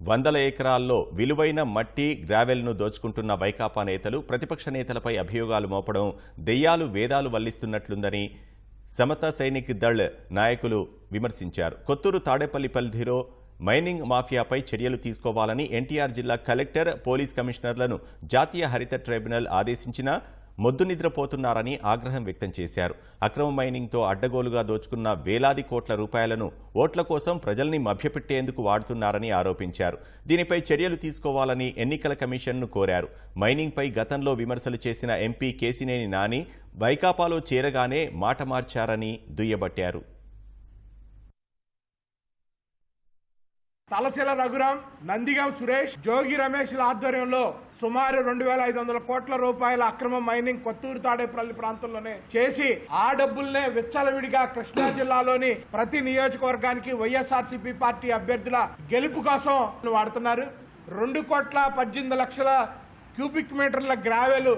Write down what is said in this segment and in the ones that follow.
వందల ఎకరాల్లో విలువైన మట్టి గ్రావెల్ను దోచుకుంటున్న వైకాపా నేతలు ప్రతిపక్ష నేతలపై అభియోగాలు మోపడం దెయ్యాలు వేదాలు వల్లిస్తున్నట్లుందని సమత సైనిక్ దళ్ నాయకులు విమర్శించారు. కొత్తూరు తాడేపల్లి పరిధిలో మైనింగ్ మాఫియాపై చర్యలు తీసుకోవాలని ఎన్టీఆర్ జిల్లా కలెక్టర్ పోలీస్ కమిషనర్లను జాతీయ హరిత ట్రైబ్యునల్ ఆదేశించినా మొద్దు నిద్రపోతున్నారని ఆగ్రహం వ్యక్తం చేశారు. అక్రమ మైనింగ్తో అడ్డగోలుగా దోచుకున్న వేలాది కోట్ల రూపాయలను ఓట్ల కోసం ప్రజల్ని మభ్యపెట్టేందుకు వాడుతున్నారని ఆరోపించారు. దీనిపై చర్యలు తీసుకోవాలని ఎన్నికల కమిషన్ను కోరారు. మైనింగ్పై గతంలో విమర్శలు చేసిన ఎంపీ కేసినేని నాని వైకాపాలో చేరగానే మాట మార్చారని దుయ్యబట్టారు. తలశిల రఘురాం నందిగాం సురేష్ జోగి రమేష్ల ఆధ్వర్యంలో సుమారు రెండు వేల ఐదు వందల కోట్ల రూపాయల అక్రమ మైనింగ్ కొత్తూరు తాడేపల్లి ప్రాంతంలోనే చేసి ఆ డబ్బుల్నే విచ్చలవిడిగా కృష్ణా జిల్లాలోని ప్రతి నియోజకవర్గానికి వైఎస్ఆర్సీపీ పార్టీ అభ్యర్థుల గెలుపు కోసం వాడుతున్నారు. రెండు కోట్ల పద్దెనిమిది లక్షల క్యూబిక్ మీటర్ల గ్రావెలు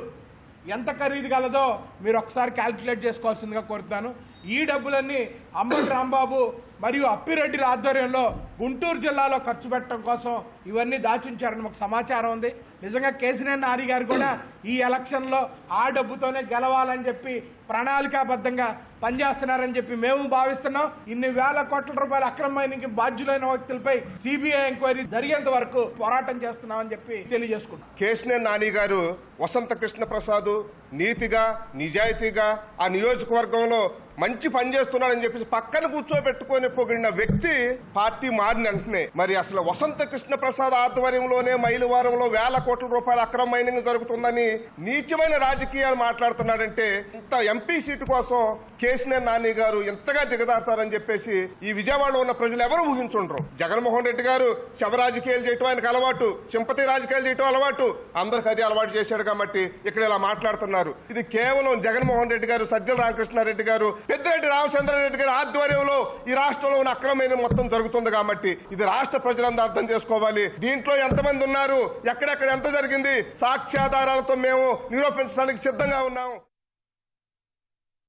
ఎంత ఖరీదు గలదో మీరు ఒకసారి క్యాల్కులేట్ చేసుకోవాల్సిందిగా కోరుతాను ఈ డబ్బులన్నీ అంబటి రాంబాబు మరియు అప్పిరెడ్డిల ఆధ్వర్యంలో గుంటూరు జిల్లాలో ఖర్చు పెట్టడం కోసం ఇవన్నీ దాచుంచారని మాకు సమాచారం ఉంది. నిజంగా కేసీఆర్ నాని గారు కూడా ఈ ఎలక్షన్లో ఆ డబ్బుతోనే గెలవాలని చెప్పి ప్రణాళికాబద్ధంగా పనిచేస్తున్నారని చెప్పి మేము భావిస్తున్నాం. ఇన్ని వేల కోట్ల రూపాయల అక్రమానికి బాధ్యులైన వ్యక్తులపై సిబిఐ ఎంక్వైరీ జరిగేంత వరకు పోరాటం చేస్తున్నామని చెప్పి తెలియజేసుకున్నాం కేశినే నాని గారు వసంత కృష్ణ ప్రసాద్ నీతిగా నిజాయితీగా ఆ నియోజకవర్గంలో మంచి పని చేస్తున్నాడని చెప్పేసి పక్కన కూర్చోబెట్టుకొని పొగిడిన వ్యక్తి పార్టీ మారిన వెంటనే మరి అసలు వసంత కృష్ణ ప్రసాద్ ఆధ్వర్యంలోనే మైలువారంలో వేల కోట్ల రూపాయల అక్రమ మైనింగ్ జరుగుతుందని నీచమైన రాజకీయాలు మాట్లాడుతున్నాడంటే ఇంత ఎంపీ సీటు కోసం కేసీఆర్ నాని గారు ఎంతగా దిగదారుతారని చెప్పేసి ఈ విజయవాడలో ఉన్న ప్రజలు ఎవరు ఊహించుండ్రు? జగన్మోహన్ రెడ్డి గారు శవ రాజకీయాలు చేయటం ఆయనకు అలవాటు సింపతి రాజకీయాలు చేయటం అలవాటు. అందరికి అది అలవాటు చేశాడు కాబట్టి ఇక్కడ ఇలా మాట్లాడుతున్నారు. ఇది కేవలం జగన్మోహన్ రెడ్డి గారు సజ్జల రామకృష్ణారెడ్డి గారు పెద్దిరెడ్డి రామచంద్రారెడ్డి గారి ఆధ్వర్యంలో ఈ రాష్ట్రంలో ఉన్న అక్రమైన మొత్తం జరుగుతుంది కాబట్టి ఇది రాష్ట్ర ప్రజలందరూ అర్థం చేసుకోవాలి. దీంట్లో ఎంతమంది ఉన్నారు? ఎక్కడెక్కడ? ఎంత జరిగింది? సాక్ష్యాధారాలతో మేము నిరూపించడానికి సిద్ధంగా ఉన్నాము.